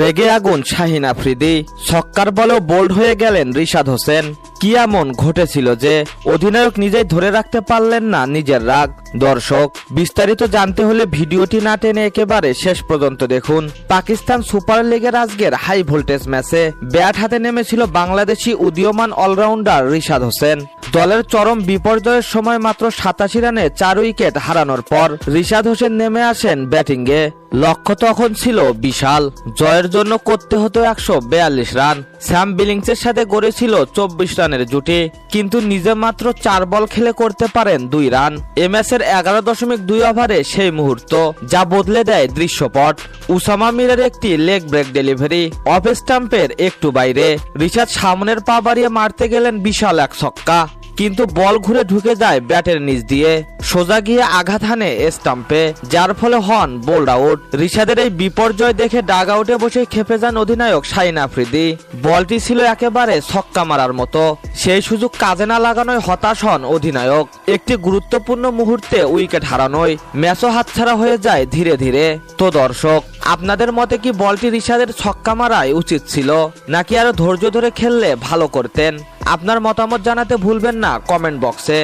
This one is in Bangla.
রেগে আগুন, শাহিন আফ্রিদি। ছক্কার বলেও বোল্ড হয়ে গেলেন রিশাদ হোসেন। কি এমন ঘটেছিল যে অধিনায়ক নিজেই ধরে রাখতে পারলেন না নিজের রাগ? দর্শক, বিস্তারিত জানতে হলে ভিডিওটি না টেনে একেবারে শেষ পর্যন্ত দেখুন। পাকিস্তান সুপার লিগের আজকের হাই ভোল্টেজ ম্যাচে ব্যাট হাতে নেমেছিল বাংলাদেশি উদীয়মান অলরাউন্ডার রিশাদ হোসেন। দলের চরম বিপর্যয়ের সময় মাত্র সাতাশি রানে চার উইকেট হারানোর পর রিশাদ হোসেন নেমে আসেন ব্যাটিংয়ে। লক্ষ্য তখন ছিল বিশাল, জয়ের জন্য করতে হতো একশো বেয়াল্লিশ রান। স্যাম বিলিংসের সাথে গড়েছিল চব্বিশ রানের জুটি, কিন্তু নিজে মাত্র চার বল খেলে করতে পারেন দুই রান। এ ম্যাচের এগারো দশমিক দুই ওভারে সেই মুহূর্ত, যা বদলে দেয় দৃশ্যপট। উসামা মিরের একটি লেগ ব্রেক ডেলিভারি, অফ স্টাম্পের একটু বাইরে। রিচার্ড সামনের পা বাড়িয়ে মারতে গেলেন বিশাল এক ছক্কা। কিন্তু বল ঘুরে ঢুকে যায় ব্যাটের নিচ দিয়ে। সোজা গিয়ে আঘাত হানে স্টাম্পে, যার ফলে হন বোল্ড আউট। রিশাদের এই বিপর্যয় দেখে ডাগ আউটে বসে খেপে যান অধিনায়ক শাহিন আফ্রিদি। বলটি ছিল একেবারে ছক্কা মারার মতো। সেই সুযোগ কাজে না লাগানোয় হতাশ হন অধিনায়ক। একটি গুরুত্বপূর্ণ মুহূর্তে উইকেট হারানোয় ম্যাচও হাতছাড়া হয়ে যায় ধীরে ধীরে। তো দর্শক, আপনাদের মতে কি বলটি রিশাদের ছক্কা মারাই উচিত ছিল, নাকি আরও ধৈর্য ধরে খেললে ভালো করতেন? আপনার মতামত জানাতে ভুলবেন না কমেন্ট বক্সে।